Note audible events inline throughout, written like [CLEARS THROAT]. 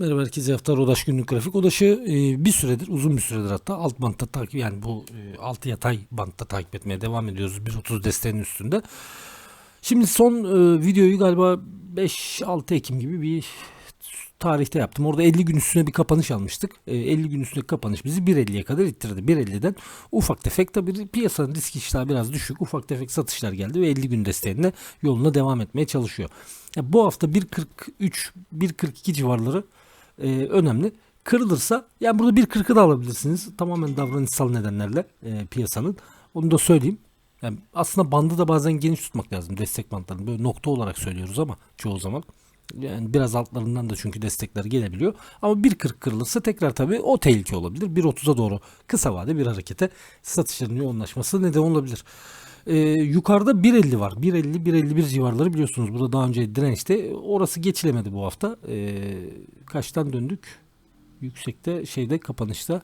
Merhaba herkese hafta Rodaş günlük grafik. Odaş'ı e, bir süredir, uzun bir süredir hatta alt bantta takip yani bu e, altı yatay bantta takip etmeye devam ediyoruz 1.30 desteğinin üstünde. Şimdi son e, videoyu galiba 5-6 Ekim gibi bir tarihte yaptım. Orada 50 gün üstüne bir kapanış almıştık. E, 50 gün üstüne kapanış bizi 1.50'ye kadar ittirdi. 1.50'den ufak tefek tabi piyasanın risk iştahı biraz düşük. Ufak tefek satışlar geldi ve 50 gün desteğinde yoluna devam etmeye çalışıyor. Ya bu hafta 1.43 1.42 civarları e, önemli. Kırılırsa yani burada 1.40'ı da alabilirsiniz. Tamamen davranışsal nedenlerle e, piyasanın. Onu da söyleyeyim. Yani aslında bandı da bazen geniş tutmak lazım destek bantlarını. Böyle nokta olarak söylüyoruz ama çoğu zaman. Yani biraz altlarından da çünkü destekler gelebiliyor. Ama 1.40 kırılırsa tekrar tabii o tehlike olabilir. 1.30'a doğru kısa vade bir harekete satışların yoğunlaşması neden olabilir. Ee, yukarıda 1.50 var. 1.50 1.51 civarları biliyorsunuz. Burada daha önce dirençte. Orası geçilemedi bu hafta. Ee, kaçtan döndük? Yüksekte şeyde kapanışta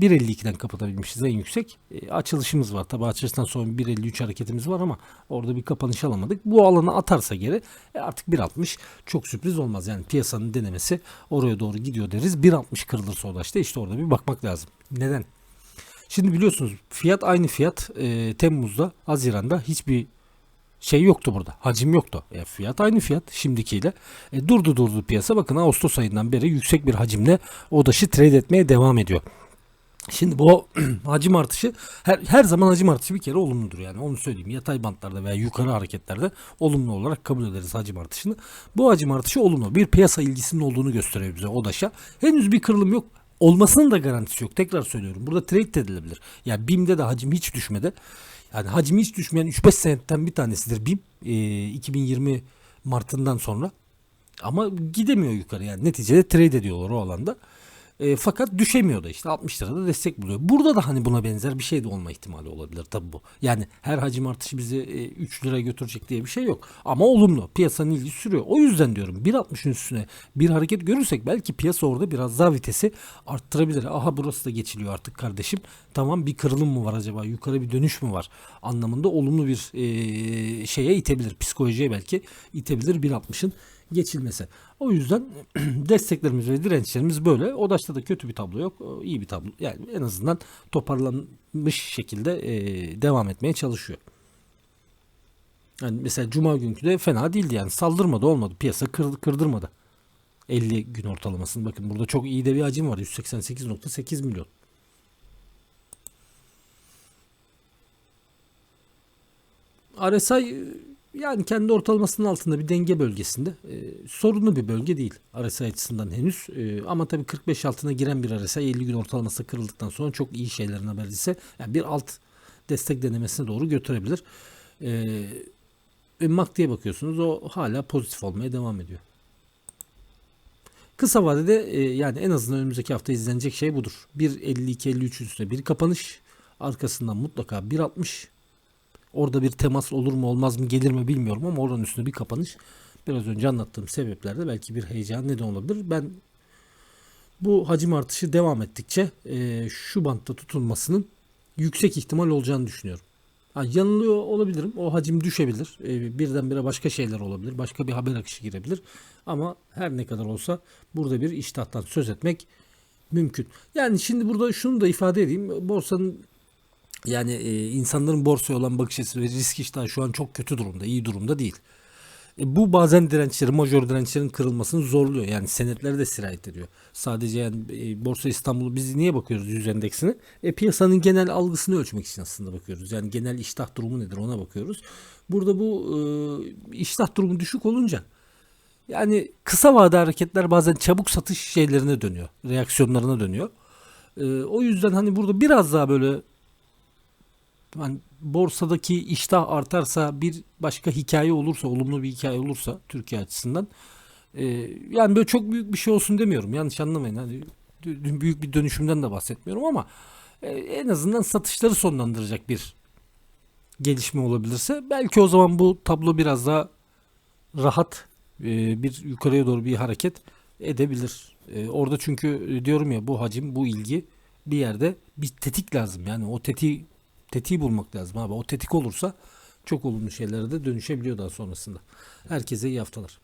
1.52'den kapatabilmişiz en yüksek. E, açılışımız var. Tabi açılıştan sonra 1.53 hareketimiz var ama orada bir kapanış alamadık. Bu alana atarsa geri e, artık 1.60 çok sürpriz olmaz. Yani piyasanın denemesi oraya doğru gidiyor deriz. 1.60 kırılırsa o da işte, işte orada bir bakmak lazım. Neden? Şimdi biliyorsunuz fiyat aynı fiyat e, Temmuz'da, Haziran'da hiçbir şey yoktu burada. Hacim yoktu. E, fiyat aynı fiyat şimdikiyle. E, durdu durdu piyasa. Bakın Ağustos ayından beri yüksek bir hacimle ODAŞ'ı trade etmeye devam ediyor. Şimdi bu [CLEARS THROAT] hacim artışı her, her zaman hacim artışı bir kere olumludur yani onu söyleyeyim. Yatay bantlarda veya yukarı hareketlerde olumlu olarak kabul ederiz hacim artışını. Bu hacim artışı olumlu. Bir piyasa ilgisinin olduğunu gösteriyor bize ODAŞ'a. Henüz bir kırılım yok. Olmasının da garantisi yok. Tekrar söylüyorum. Burada trade edilebilir. Yani BİM'de de hacim hiç düşmedi. Yani hacmi hiç düşmeyen 3-5 senetten bir tanesidir BİM. E, 2020 Mart'ından sonra. Ama gidemiyor yukarı yani. Neticede trade ediyorlar o alanda. E, fakat düşemiyor da işte 60 lirada destek buluyor. Burada da hani buna benzer bir şey de olma ihtimali olabilir tabi bu. Yani her hacim artışı bizi e, 3 lira götürecek diye bir şey yok. Ama olumlu. Piyasanın ilgisi sürüyor. O yüzden diyorum 1.60'ın üstüne bir hareket görürsek belki piyasa orada biraz daha vitesi arttırabilir. Aha burası da geçiliyor artık kardeşim. Tamam bir kırılım mı var acaba? Yukarı bir dönüş mü var? Anlamında olumlu bir e, şeye itebilir. Psikolojiye belki itebilir 1.60'ın geçilmesi. O yüzden [CLEARS THROAT] desteklerimiz ve dirençlerimiz böyle. Odaş'ta da kötü bir tablo yok. İyi bir tablo. Yani en azından toparlanmış şekilde e, devam etmeye çalışıyor. Yani mesela Cuma günkü de fena değildi yani. Saldırmadı olmadı. Piyasa kır, kırdırmadı. 50 gün ortalamasını. Bakın burada çok iyi de bir hacim var. 188.8 milyon. RSI yani kendi ortalamasının altında bir denge bölgesinde. E, sorunlu bir bölge değil RSI açısından henüz. E, ama tabii 45 altına giren bir RSI 50 gün ortalaması kırıldıktan sonra çok iyi şeylerin habercisi. Yani bir alt destek denemesine doğru götürebilir. E, e, MACD'ye bakıyorsunuz o hala pozitif olmaya devam ediyor. Kısa vadede e, yani en azından önümüzdeki hafta izlenecek şey budur. 1.52-53 üstüne bir kapanış. Arkasından mutlaka 1.60 Orada bir temas olur mu olmaz mı gelir mi bilmiyorum ama oranın üstünde bir kapanış. Biraz önce anlattığım sebeplerde belki bir heyecan neden olabilir. Ben bu hacim artışı devam ettikçe e, şu bantta tutulmasının yüksek ihtimal olacağını düşünüyorum. Ha, yanılıyor olabilirim. O hacim düşebilir. E, birdenbire başka şeyler olabilir. Başka bir haber akışı girebilir. Ama her ne kadar olsa burada bir iştahtan söz etmek mümkün. Yani şimdi burada şunu da ifade edeyim. Borsanın yani e, insanların borsaya olan bakış açısı ve risk iştahı şu an çok kötü durumda, iyi durumda değil. E, bu bazen dirençleri, major dirençlerin kırılmasını zorluyor. Yani senetleri de sirayet ediyor. Sadece yani e, Borsa İstanbul biz niye bakıyoruz yüz endeksine? E, piyasanın genel algısını ölçmek için aslında bakıyoruz. Yani genel iştah durumu nedir ona bakıyoruz. Burada bu e, iştah durumu düşük olunca yani kısa vade hareketler bazen çabuk satış şeylerine dönüyor. Reaksiyonlarına dönüyor. E, o yüzden hani burada biraz daha böyle yani borsadaki iştah artarsa bir başka hikaye olursa olumlu bir hikaye olursa Türkiye açısından e, yani böyle çok büyük bir şey olsun demiyorum. Yanlış anlamayın. Hani büyük bir dönüşümden de bahsetmiyorum ama e, en azından satışları sonlandıracak bir gelişme olabilirse belki o zaman bu tablo biraz daha rahat e, bir yukarıya doğru bir hareket edebilir. E, orada çünkü diyorum ya bu hacim bu ilgi bir yerde bir tetik lazım. Yani o tetiği tetiği bulmak lazım abi. O tetik olursa çok olumlu şeylere de dönüşebiliyor daha sonrasında. Herkese iyi haftalar.